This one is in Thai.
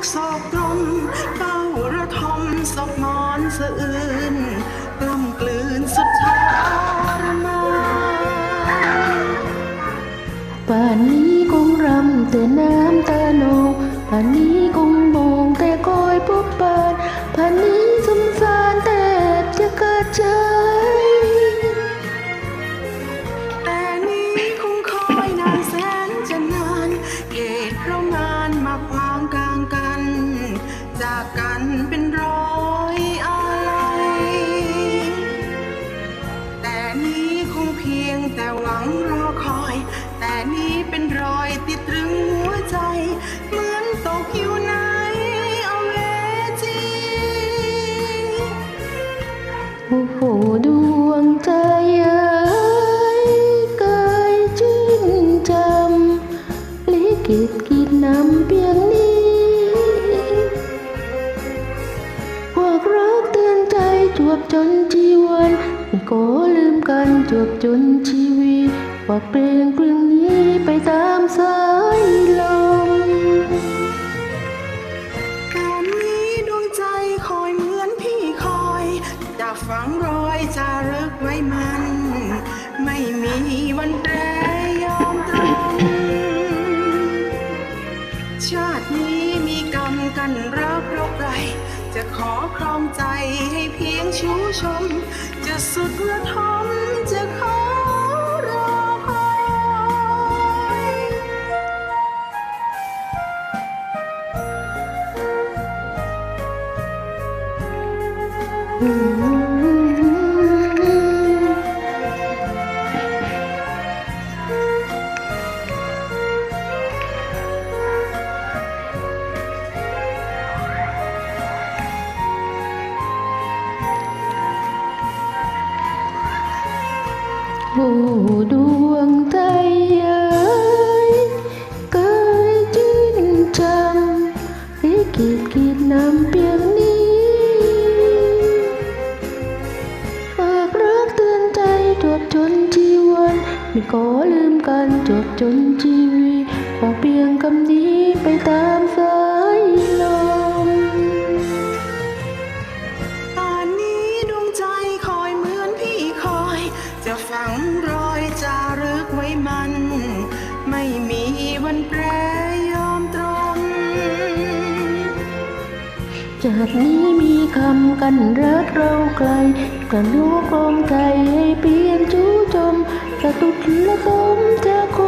กข์โศกตรมเฝ้าระทมศพนอนสะอื้นกล้ำกลืนสุดทรมานป่านนี้คงรำแต่น้ำตาโนป่านนี้คงมองแต่คอยพบปานป่านนี้สงสารแต่จะเกิดใจแต่นี้คง งเพียงแต่หวังรอคอย แต่นี้เป็นรอยติดตรึงหัวใจ เหมือนตกอยู่ในอเวจีโอ้โหดวงใจเอ้ยเกยชื่นจำลิขิตกินน้ำเพียงนี้ พวกรักเตือนใจจวบจนชีวัน ม่ขอลืมกันจวบจนชีวิตฝาเพลงเพลงนี้ไปตามสายลมแต่นี้ดวงใจคอยเหมือนพี่คอย จะฝังรอยจารึกไว้มัน ไม่มีวันแปรยอมตรงชาตินี้มีกรรมกันรักราไกล จะขอครองใจให้เพียงชูชม จะสุดระทมจะขอรอคอยโอ้ดวงใจเอ้ยเกยชื่นจำลิขิตกินน้ำเพียงนี้ฝากรักเตือนใจจวบจนชีวันไม่ขอลืมกันจวบจนชีวิตฝากเพียงคำนี้ไปตามส จะฝังรอยจารึกไว้มัน ไม่มีวันแปรยอมตรง จากนี้มีคำกันรักเราไกลกระโนกลมใจให้เปลี่ยนจูจมกระตุกละตมจะค